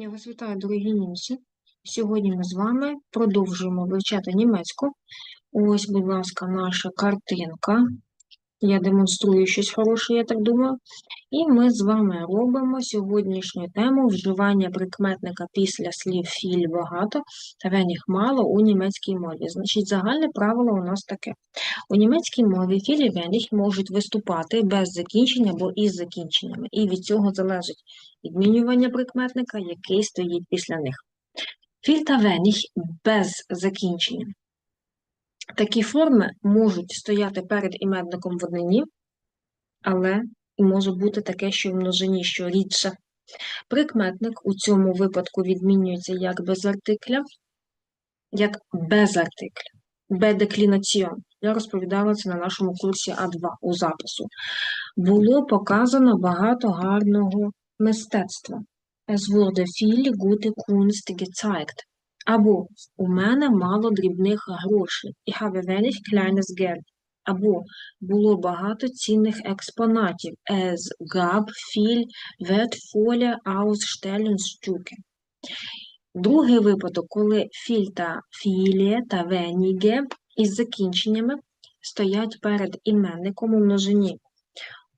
Я вас вітаю, дорогі німці. Сьогодні ми з вами продовжуємо вивчати німецьку. Ось, будь ласка, наша картинка. Я демонструю щось хороше, я так думаю. І ми з вами робимо сьогоднішню тему вживання прикметника після слів філь багато та веніх мало у німецькій мові. Значить, загальне правило у нас таке. У німецькій мові філь і веніх можуть виступати без закінчення або із закінченнями. І від цього залежить відмінювання прикметника, який стоїть після них. Філь та веніх без закінчення. Такі форми можуть стояти перед іменником в однині, але може бути таке, що в множині, що рідше. Прикметник у цьому випадку відмінюється як без артикля, як без артикля, бедеклінаціон. Я розповідала це на нашому курсі А2 у запису. Було показано багато гарного мистецтва. Es wurde viel gute Kunst gezeigt. Або у мене мало дрібних грошей. Ich habe wenig kleines Geld. Або було багато цінних експонатів. Es gab viel wertvolle Ausstellungsstücke. Другий випадок, коли філь та філє та веніге із закінченнями стоять перед іменником у множині.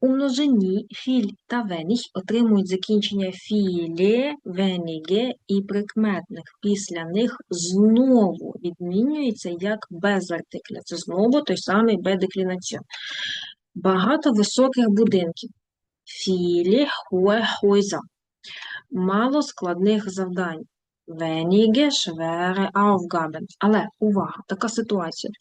У множині філь та веніх отримують закінчення філє, веніге і прикметник. Після них знову відмінюється як без артикля. Це знову той самий бедеклінаціон. Багато високих будинків. Філі, хуе, хойза. Мало складних завдань. Wenige schwere Aufgaben. Але увага, така ситуація.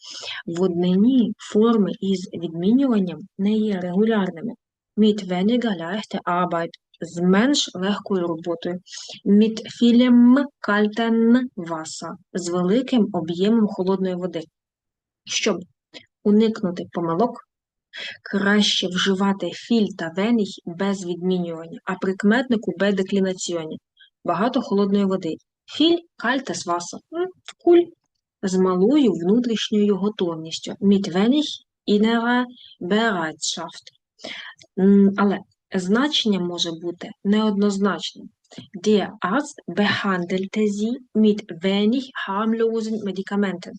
В однині форми із відмінюванням не є регулярними. Mit weniger leichte Arbeit з менш легкою роботою. Mit vielem kalten Wasser з великим об'ємом холодної води. Щоб уникнути помилок, краще вживати філь та веніх без відмінювання, а прикметнику без деклінаціоні. Багато холодної води. Філь кальтес васа. Куль з малою внутрішньою готовністю. Mit інера берайтшафт. Але значення може бути неоднозначним. Der Arzt behandelte sie mit wenig harmlosen Medikamenten.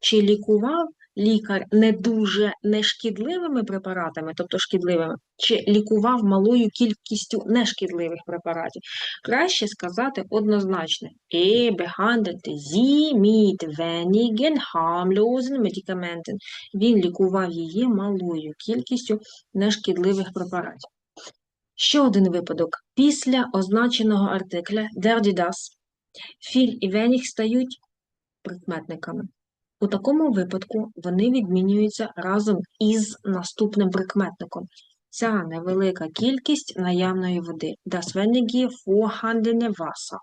Чи лікував лікар не дуже нешкідливими препаратами, тобто шкідливими, чи лікував малою кількістю нешкідливих препаратів? Краще сказати однозначно. Medikamenten. Він лікував її малою кількістю нешкідливих препаратів. Ще один випадок. Після означеного артикля der філь і веніх стають прикметниками. У такому випадку вони відмінюються разом із наступним прикметником. Ця невелика кількість наявної води. Das wenige vorhandene Wasser.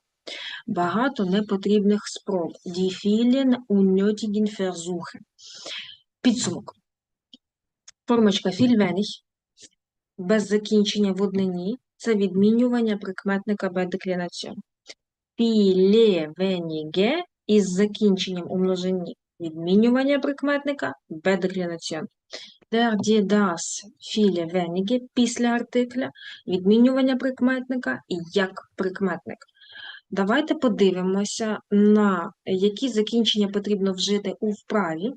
Багато непотрібних спроб. Die vielen unnötigen Versuche. Підсумок. Формочка фільвених без закінчення в однині – це відмінювання прикметника бедеклінаціон. Філевеніге із закінченням у множині відмінювання прикметника бедеклінаціон. Der, die, das, viele, wenige після артикля, відмінювання прикметника як прикметник. Давайте подивимося, на які закінчення потрібно вжити у вправі.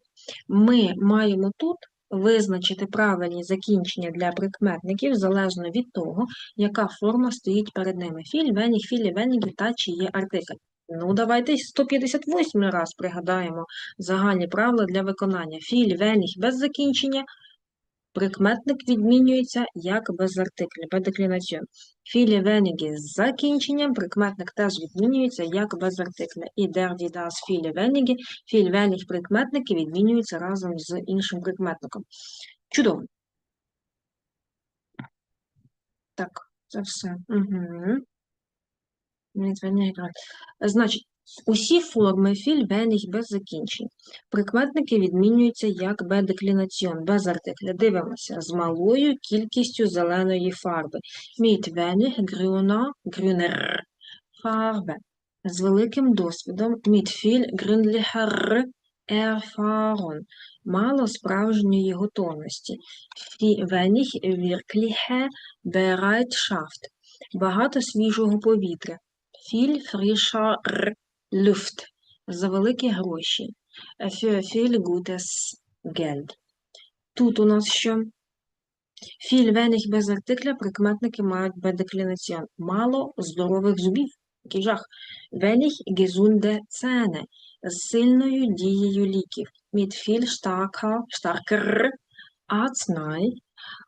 Ми маємо тут визначити правильні закінчення для прикметників залежно від того, яка форма стоїть перед ними. Філь, веніх, філі, венігі та чи є артикль. Ну, давайте 158 раз пригадаємо загальні правила для виконання. Філь, веніх без закінчення. Прикметник відмінюється як без артикля, без деклінаціон. Філі венігі з закінченням, прикметник теж відмінюється як без артикля. І der, die, філі венігі, філь веніг прикметники відмінюються разом з іншим прикметником. Чудово. Так, це все. Угу. Значить, усі форми філь веніг без закінчень. Прикметники відмінюються як бедеклінаціон, без артикля. Дивимося, з малою кількістю зеленої фарби. Mit wenig grüner, grüner Farbe. З великим досвідом viel gründlicher Erfahrung. Мало справжньої готовності. Wenig wirkliche Bereitschaft. Багато свіжого повітря. Viel frischer Luft. За великі гроші. Viel gutes Geld. Тут у нас що? Viel wenig без артикля, прикметники мають бедеклінаціон. Мало здорових зубів. Який жах. Wenig gesunde Zähne. З сильною дією ліків. Mit viel starker, starker Arznei.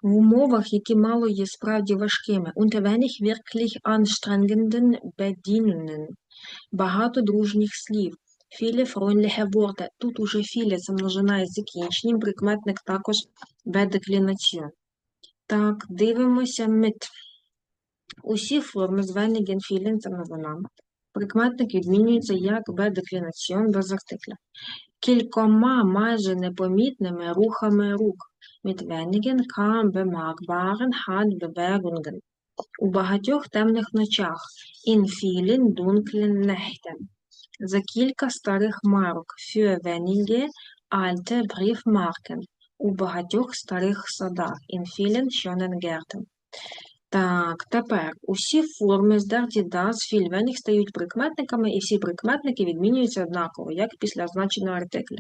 В умовах, які мало є справді важкими. Unter wenig wirklich anstrengenden Bedienungen. Багато дружніх слів. Viele freundliche Worte. Тут уже філі це множина із закінченням, прикметник також бедеклінаціон. Так, дивимося mit. Усі форми з венеген філін це новина. Прикметник відмінюється як бедеклінаціон без артикля. Кількома майже непомітними рухами рук. Mit wenigen kaum bemerkbaren Handbewegungen. У багатьох темних ночах. In vielen dunklen Nächten. За кілька старих марок. Für wenige alte Briefmarken. У багатьох старих садах. In vielen schönen Gärten. Так, тепер усі форми з der, das, viel, wenig стають прикметниками, і всі прикметники відмінюються однаково, як після означеного артикля.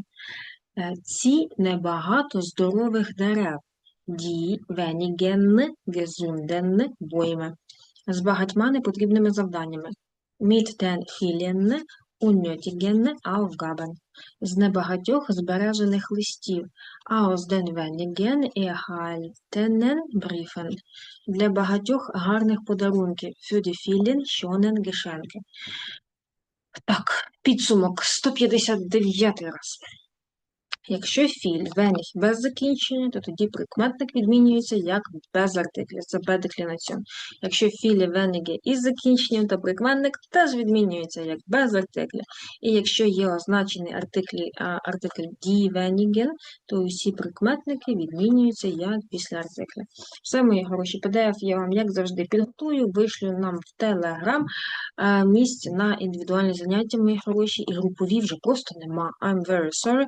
Е, Ці небагато здорових дерев. Die wenigen gesunden Bäume. З багатьма непотрібними завданнями. Mit den vielen unnötigen. З небагатьох збережених листів. Aus den wenigen erhaltenen Briefen. Для багатьох гарних подарунків. Für die vielen schönen. Так, підсумок 159 раз. Якщо філь, вених без закінчення, то тоді прикметник відмінюється як без артикля, це бедеклінаціон. Якщо філі вениги із закінченням, то прикметник теж відмінюється як без артикля. І якщо є означений артиклі, артикль die wenigen, то усі прикметники відмінюються як після артикля. Все, мої хороші, PDF я вам, як завжди, підготую, вишлю нам в Telegram е, місць на індивідуальні заняття, мої хороші, і групові вже просто нема. I'm very sorry.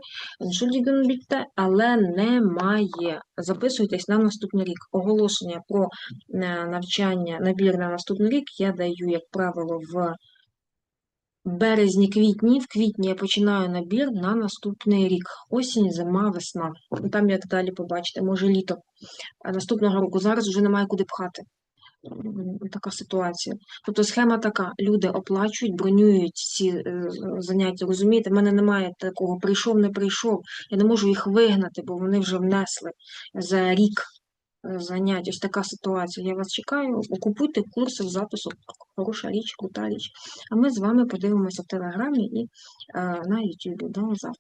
Entschuldigung bitte, але немає. Записуйтесь на наступний рік. Оголошення про е, навчання, набір на наступний рік я даю, як правило, в березні-квітні. В квітні я починаю набір на наступний рік. Осінь, зима, весна. Там, як далі побачите, може літо. Наступного року зараз вже немає куди пхати. Така ситуація. Тобто схема така: люди оплачують, бронюють ці е, заняття. Розумієте, в мене немає такого прийшов, не прийшов. Я не можу їх вигнати, бо вони вже внесли за рік е, занять. Ось така ситуація. Я вас чекаю. Окупуйте курси в запису. Хороша річ, крута річ. А ми з вами подивимося в телеграмі і е, на Ютубі. До завтра.